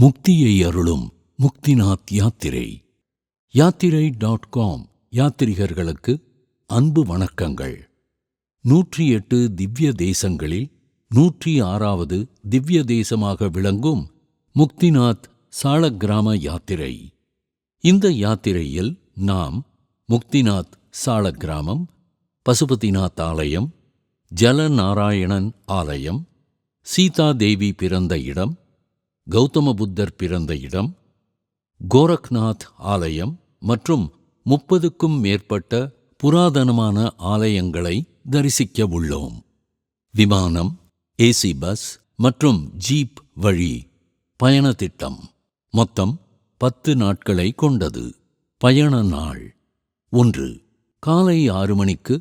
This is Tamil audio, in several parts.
முக்தியை அருளும் முக்திநாத் யாத்திரை. யாத்திரை டாட் காம் யாத்திரிகர்களுக்கு அன்பு வணக்கங்கள். நூற்றி எட்டு திவ்ய தேசங்களில் நூற்றி ஆறாவது திவ்ய தேசமாக விளங்கும் முக்திநாத் சாளக்கிராம யாத்திரை. இந்த யாத்திரையில் நாம் முக்திநாத் சாளக்கிராமம் பசுபதிநாத் ஆலயம் ஜலநாராயணன் ஆலயம் சீதாதேவி பிறந்த இடம் கௌதம புத்தர் பிறந்த இடம் கோரக்நாத் ஆலயம் மற்றும் முப்பதுக்கும் மேற்பட்ட புராதனமான ஆலயங்களை தரிசிக்க உள்ளோம். விமானம் ஏசி பஸ் மற்றும் ஜீப் வழி பயண திட்டம். மொத்தம் பத்து நாட்களை கொண்டது. பயண நாள். ஒன்று காலை ஆறு மணிக்கு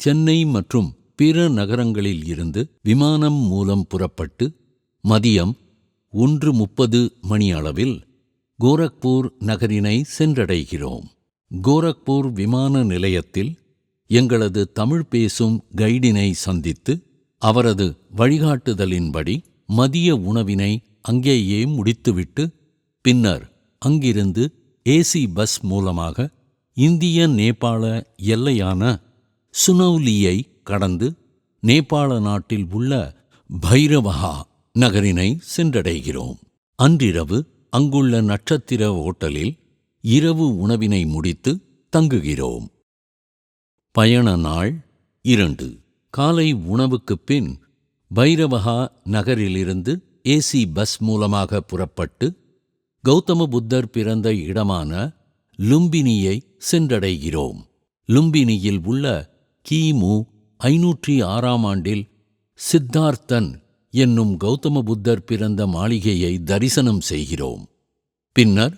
சென்னை மற்றும் பிற நகரங்களில் இருந்து விமானம் மூலம் புறப்பட்டு மதியம் ஒன்று முப்பது மணி அளவில் கோரக்பூர் நகரினை சென்றடைகிறோம். கோரக்பூர் விமான நிலையத்தில் எங்களது தமிழ் பேசும் கைடினை சந்தித்து அவரது வழிகாட்டுதலின்படி மதிய உணவினை அங்கேயே முடித்துவிட்டு பின்னர் அங்கிருந்து ஏசி பஸ் மூலமாக இந்திய நேபாள எல்லையான சுனௌலியை கடந்து நேபாள நாட்டில் உள்ள பைரவஹா நகரினை சென்றடைகிறோம். அன்றிரவு அங்குள்ள நட்சத்திர ஓட்டலில் இரவு உணவினை முடித்து தங்குகிறோம். பயண நாள் இரண்டு. காலை உணவுக்குப் பின் பைரவஹா நகரிலிருந்து ஏசி பஸ் மூலமாக புறப்பட்டு கௌதம புத்தர் பிறந்த இடமான லும்பினியை சென்றடைகிறோம். லும்பினியில் உள்ள கிமு ஐநூற்றி ஆறாம் ஆண்டில் சித்தார்த்தன் என்னும் கௌதம புத்தர் பிறந்த மாளிகையை தரிசனம் செய்கிறோம். பின்னர்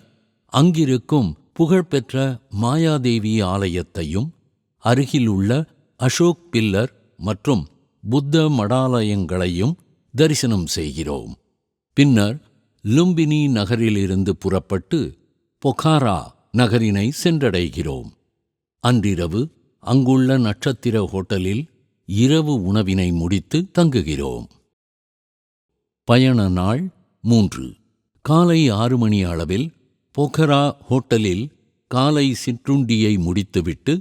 அங்கிருக்கும் புகழ்பெற்ற மாயாதேவி ஆலயத்தையும் அருகிலுள்ள அசோக் பில்லர் மற்றும் புத்த மடாலயங்களையும் தரிசனம் செய்கிறோம். பின்னர் லும்பினி நகரிலிருந்து புறப்பட்டு பொகாரா நகரினை சென்றடைகிறோம். அன்றிரவு அங்குள்ள நட்சத்திர ஹோட்டலில் இரவு உணவினை முடித்து தங்குகிறோம். பயண நாள் மூன்று. காலை ஆறு மணி அளவில் பொகரா ஹோட்டலில் காலை சிற்றுண்டியை முடித்துவிட்டு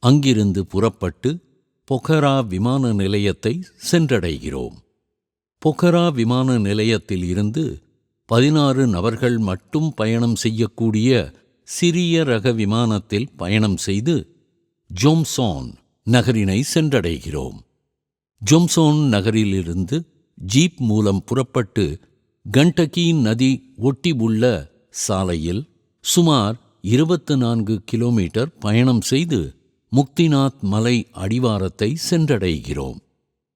அங்கிருந்து புறப்பட்டு பொகரா விமான நிலையத்தை சென்றடைகிறோம். பொகரா விமான நிலையத்தில் இருந்து பதினாறு நபர்கள் மட்டும் பயணம் செய்யக்கூடிய சிறிய ரக விமானத்தில் பயணம் செய்து ஜோம்சோன் நகரினை சென்றடைகிறோம். ஜோம்சோன் நகரிலிருந்து ஜீப் மூலம் புறப்பட்டு கண்டகியின் நதி ஒட்டி உள்ள சாலையில் சுமார் இருபத்து நான்கு கிலோமீட்டர் பயணம் செய்து முக்திநாத் மலை அடிவாரத்தை சென்றடைகிறோம்.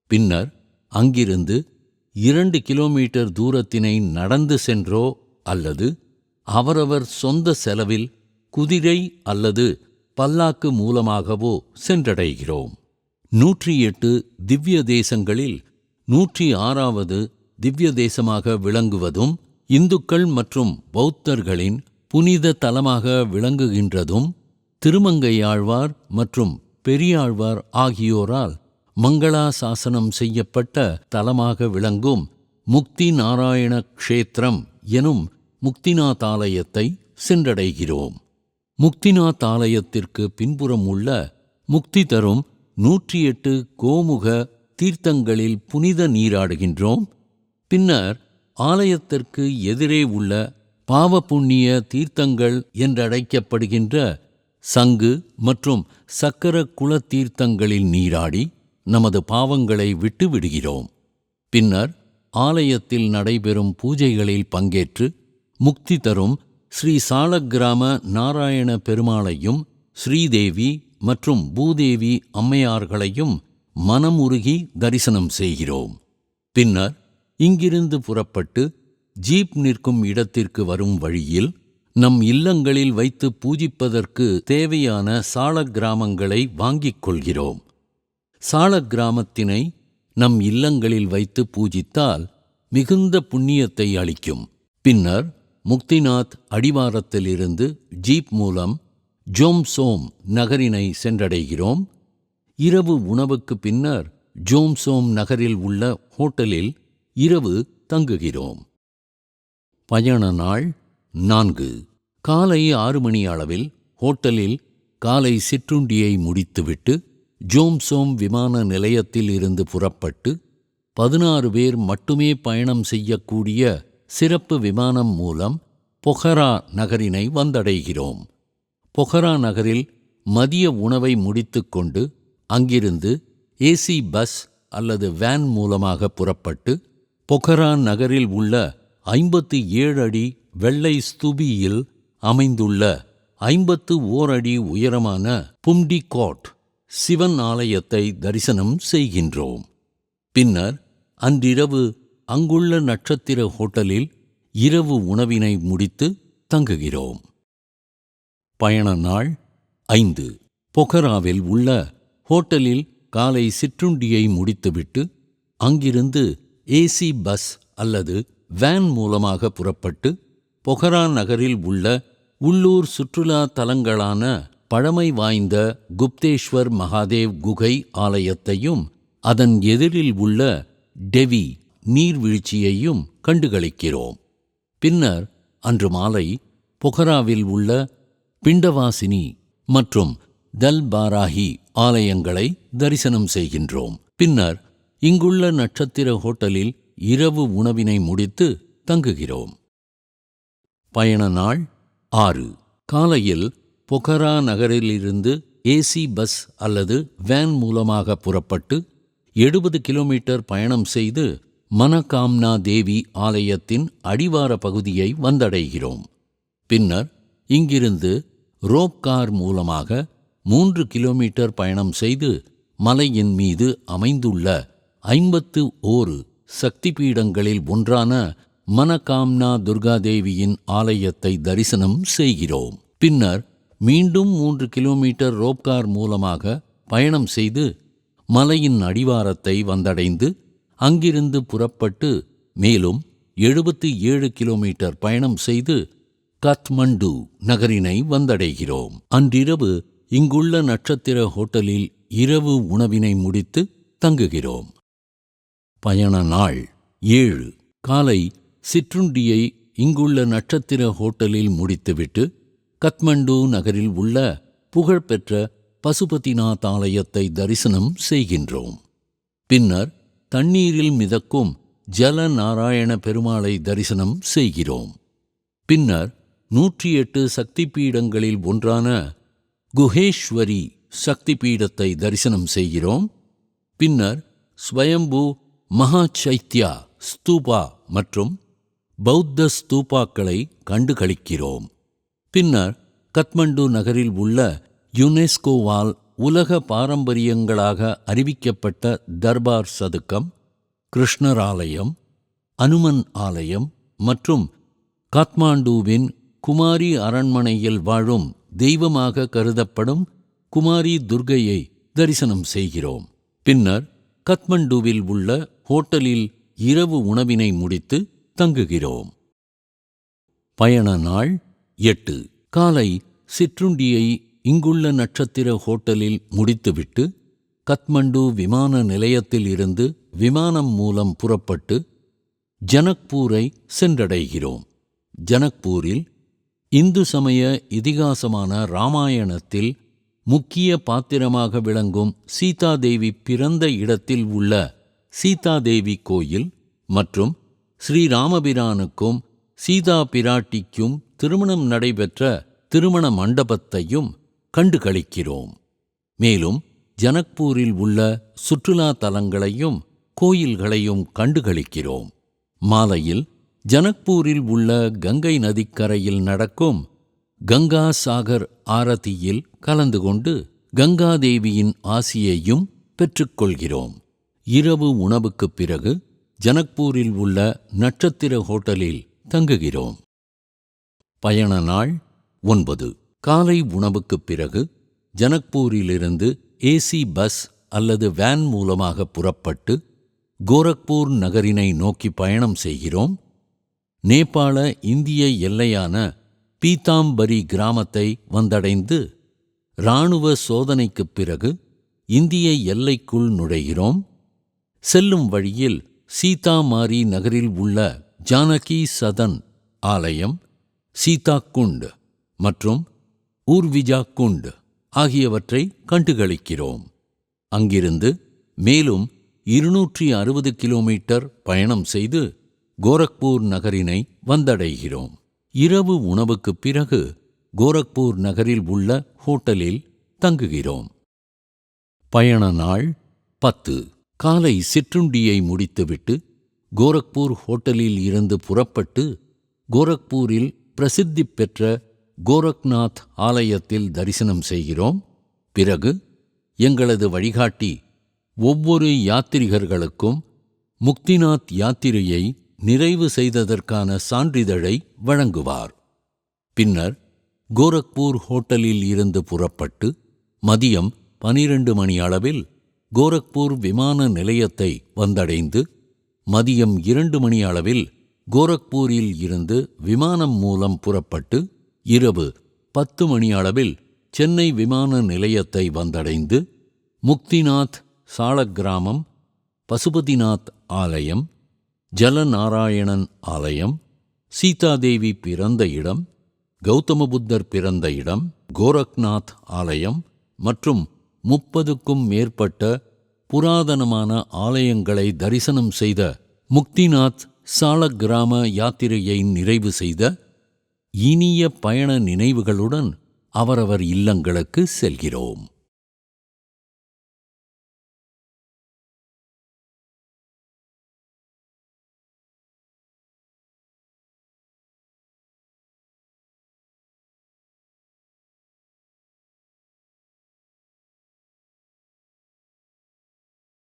பின்னர் அங்கிருந்து இரண்டு கிலோமீட்டர் தூரத்தினை நடந்து சென்றோ அல்லது அவரவர் சொந்த செலவில் குதிரை அல்லது பல்லாக்கு மூலமாகவோ சென்றடைகிறோம். நூற்றி எட்டு திவ்ய தேசங்களில் நூற்றி ஆறாவது திவ்ய தேசமாக விளங்குவதும் இந்துக்கள் மற்றும் பௌத்தர்களின் புனித தலமாக விளங்குகின்றதும் திருமங்கையாழ்வார் மற்றும் பெரியாழ்வார் ஆகியோரால் மங்களா சாசனம் செய்யப்பட்ட தலமாக விளங்கும் முக்தி நாராயண க்ஷேத்திரம் எனும் முக்திநாத் ஆலயத்தை சென்றடைகிறோம். முக்திநாத் ஆலயத்திற்கு பின்புறம் உள்ள முக்தி தரும் நூற்றி எட்டு கோமுக தீர்த்தங்களில் புனித நீராடுகின்றோம். பின்னர் ஆலயத்திற்கு எதிரே உள்ள பாவ புண்ணிய தீர்த்தங்கள் என்றழைக்கப்படுகின்ற சங்கு மற்றும் சக்கர குல தீர்த்தங்களில் நீராடி நமது பாவங்களை விட்டு விடுகிறோம் பின்னர் ஆலயத்தில் நடைபெறும் பூஜைகளில் பங்கேற்று முக்தி தரும் ஸ்ரீ சாலக்கிராம நாராயண பெருமாளையும் ஸ்ரீதேவி மற்றும் பூதேவி அம்மையார்களையும் மனம் உருகி தரிசனம் செய்கிறோம். பின்னர் இங்கிருந்து புறப்பட்டு ஜீப் நிற்கும் இடத்திற்கு வரும் வழியில் நம் இல்லங்களில் வைத்து பூஜிப்பதற்கு தேவையான சாலக்கிராமங்களை வாங்கிக் கொள்கிறோம். சாலக்கிராமத்தினை நம் இல்லங்களில் வைத்து பூஜித்தால் மிகுந்த புண்ணியத்தை அளிக்கும். பின்னர் முக்திநாத் அடிவாரத்திலிருந்து ஜீப் மூலம் ஜோம்சோம் நகரினை சென்றடைகிறோம். இரவு உணவுக்கு பின்னர் ஜோம்சோம் நகரில் உள்ள ஹோட்டலில் இரவு தங்குகிறோம். பயண நாள் நான்கு. காலை ஆறு மணி அளவில் ஹோட்டலில் காலை சிற்றுண்டியை முடித்துவிட்டு ஜோம்சோம் விமான நிலையத்தில் இருந்து புறப்பட்டு பதினாறு பேர் மட்டுமே பயணம் செய்யக்கூடிய சிறப்பு விமானம் மூலம் பொஹரா நகரினை வந்தடைகிறோம். பொஹரா நகரில் மதிய உணவை முடித்துக்கொண்டு அங்கிருந்து ஏசி பஸ் அல்லது வேன் மூலமாக புறப்பட்டு பொகரா நகரில் உள்ள ஐம்பத்து ஏழு அடி வெள்ளை ஸ்தூபியில் அமைந்துள்ள ஐம்பத்து ஓர் அடி உயரமான பும்டி கோட் சிவன் ஆலயத்தை தரிசனம் செய்கின்றோம். பின்னர் அன்றிரவு அங்குள்ள நட்சத்திர ஹோட்டலில் இரவு உணவினை முடித்து தங்குகிறோம். பயண நாள் ஐந்து. பொகராவில் உள்ள ஹோட்டலில் காலை சிற்றுண்டியை முடித்துவிட்டு அங்கிருந்து ஏசி பஸ் அல்லது வேன் மூலமாக புறப்பட்டு பொஹரா நகரில் உள்ள உள்ளூர் சுற்றுலா தலங்களான பழமை வாய்ந்த குப்தேஸ்வர் மகாதேவ் குகை ஆலயத்தையும் அதன் எதிரில் உள்ள டெவி நீர்வீழ்ச்சியையும் கண்டுகளிக்கிறோம். பின்னர் அன்று மாலை பொகராவில் உள்ள பிண்டவாசினி மற்றும் தல்பாராஹி ஆலயங்களை தரிசனம் செய்கின்றோம். பின்னர் இங்குள்ள நட்சத்திர ஹோட்டலில் இரவு உணவினை முடித்து தங்குகிறோம். பயண நாள் ஆறு. காலையில் பொகரா நகரிலிருந்து ஏசி பஸ் அல்லது வேன் மூலமாக புறப்பட்டு எழுபது கிலோமீட்டர் பயணம் செய்து மனகாம்னா தேவி ஆலயத்தின் அடிவார பகுதியை வந்தடைகிறோம். பின்னர் இங்கிருந்து ரோப் கார் மூலமாக மூன்று கிலோமீட்டர் பயணம் செய்து மலையின் மீது அமைந்துள்ள ஐம்பத்து ஓரு சக்தி பீடங்களில் ஒன்றான மனகாம்னா துர்காதேவியின் ஆலயத்தை தரிசனம் செய்கிறோம். பின்னர் மீண்டும் மூன்று கிலோமீட்டர் ரோப்கார் மூலமாக பயணம் செய்து மலையின் அடிவாரத்தை வந்தடைந்து அங்கிருந்து புறப்பட்டு மேலும் எழுபத்தி ஏழு கிலோமீட்டர் பயணம் செய்து கத்மண்டு நகரினை வந்தடைகிறோம். அன்றிரவு இங்குள்ள நட்சத்திர ஹோட்டலில் இரவு உணவினை முடித்து தங்குகிறோம். பயண நாள் ஏழு. காலை சிற்றுண்டியை இங்குள்ள நட்சத்திர ஹோட்டலில் முடித்துவிட்டு கத்மண்டு நகரில் உள்ள புகழ்பெற்ற பசுபதிநாத் ஆலயத்தை தரிசனம் செய்கின்றோம். பின்னர் தண்ணீரில் மிதக்கும் ஜல நாராயண பெருமாளை தரிசனம் செய்கிறோம். பின்னர் நூற்றி எட்டு சக்தி பீடங்களில் ஒன்றான குஹேஸ்வரி சக்தி பீடத்தை தரிசனம் செய்கிறோம். பின்னர் ஸ்வயம்பு மகா சைத்யா ஸ்தூபா மற்றும் பௌத்த ஸ்தூபாக்களை கண்டுகளிக்கிறோம். பின்னர் கத்மண்டு நகரில் உள்ள யுனெஸ்கோவால் உலக பாரம்பரியங்களாக அறிவிக்கப்பட்ட தர்பார் சதுக்கம் கிருஷ்ணர் ஆலயம் அனுமன் ஆலயம் மற்றும் காத்மாண்டுவின் குமாரி அரண்மனையில் வாழும் தெய்வமாக கருதப்படும் குமாரி துர்கையை தரிசனம் செய்கிறோம். பின்னர் கத்மண்டுவில் உள்ள ஹோட்டலில் இரவு உணவினை முடித்து தங்குகிறோம். பயண நாள் எட்டு. காலை சிற்றுண்டியை இங்குள்ள நட்சத்திர ஹோட்டலில் முடித்துவிட்டு கத்மண்டு விமான நிலையத்தில் இருந்து விமானம் மூலம் புறப்பட்டு ஜனக்பூரை சென்றடைகிறோம். ஜனக்பூரில் இந்து சமய இதிகாசமான ராமாயணத்தில் முக்கிய பாத்திரமாக விளங்கும் சீதாதேவி பிறந்த இடத்தில் உள்ள சீதாதேவி கோயில் மற்றும் ஸ்ரீராமபிரானுக்கும் சீதா பிராட்டிக்கும் திருமணம் நடைபெற்ற திருமண மண்டபத்தையும் கண்டு களிக்கிறோம் மேலும் ஜனக்பூரில் உள்ள சுற்றுலா தலங்களையும் கோயில்களையும் கண்டுகளிக்கிறோம். மாலையில் ஜனக்பூரில் உள்ள கங்கை நதிக்கரையில் நடக்கும் கங்கா சாகர் ஆரத்தியில் கலந்து கொண்டு கங்காதேவியின் ஆசியையும் பெற்றுக்கொள்கிறோம். இரவு உணவுக்குப் பிறகு ஜனக்பூரில் உள்ள நட்சத்திர ஹோட்டலில் தங்குகிறோம். பயண நாள் ஒன்பது. காலை உணவுக்குப் பிறகு ஜனக்பூரிலிருந்து ஏசி பஸ் அல்லது வேன் மூலமாக புறப்பட்டு கோரக்பூர் நகரினை நோக்கி பயணம் செய்கிறோம். நேபாள இந்திய எல்லையான பீதாம்பரி கிராமத்தை வந்தடைந்து இராணுவ சோதனைக்குப் பிறகு இந்திய எல்லைக்குள் நுழைகிறோம். செல்லும் வழியில் சீதாமாரி நகரில் உள்ள ஜானகி சதன் ஆலயம் சீதா குண்ட் மற்றும் ஊர்விஜா குண்ட் ஆகியவற்றை கண்டுகளிக்கிறோம். அங்கிருந்து மேலும் இருநூற்றி அறுபது கிலோமீட்டர் பயணம் செய்து கோரக்பூர் நகரினை வந்தடைகிறோம். இரவு உணவுக்குப் பிறகு கோரக்பூர் நகரில் உள்ள ஹோட்டலில் தங்குகிறோம். பயண நாள் பத்து. காலை சிற்றுண்டியை முடித்துவிட்டு கோரக்பூர் ஹோட்டலில் இருந்து புறப்பட்டு கோரக்பூரில் பிரசித்தி பெற்ற கோரக்நாத் ஆலயத்தில் தரிசனம் செய்கிறோம். பிறகு எங்களது வழிகாட்டி ஒவ்வொரு யாத்திரிகர்களுக்கும் முக்திநாத் யாத்திரையை நிறைவு செய்ததற்கான சான்றிதழை வழங்குவார். பின்னர் கோரக்பூர் ஹோட்டலில் இருந்து புறப்பட்டு மதியம் பனிரெண்டு மணி அளவில் கோரக்பூர் விமான நிலையத்தை வந்தடைந்து மதியம் இரண்டு மணி அளவில் கோரக்பூரில் இருந்து விமானம் மூலம் புறப்பட்டு இரவு பத்து மணி அளவில் சென்னை விமான நிலையத்தை வந்தடைந்து முக்திநாத் சாலக்கிராமம் பசுபதிநாத் ஆலயம் ஜலநாராயணன் ஆலயம் சீதாதேவி பிறந்த இடம் கௌதம புத்தர் பிறந்த இடம் கோரக்நாத் ஆலயம் மற்றும் முப்பதுக்கும் மேற்பட்ட புராதனமான ஆலயங்களை தரிசனம் செய்த முக்திநாத் சாலக்கிராம யாத்திரையை நிறைவு செய்த இனிய பயண நினைவுகளுடன் அவரவர் இல்லங்களுக்கு செல்கிறோம்.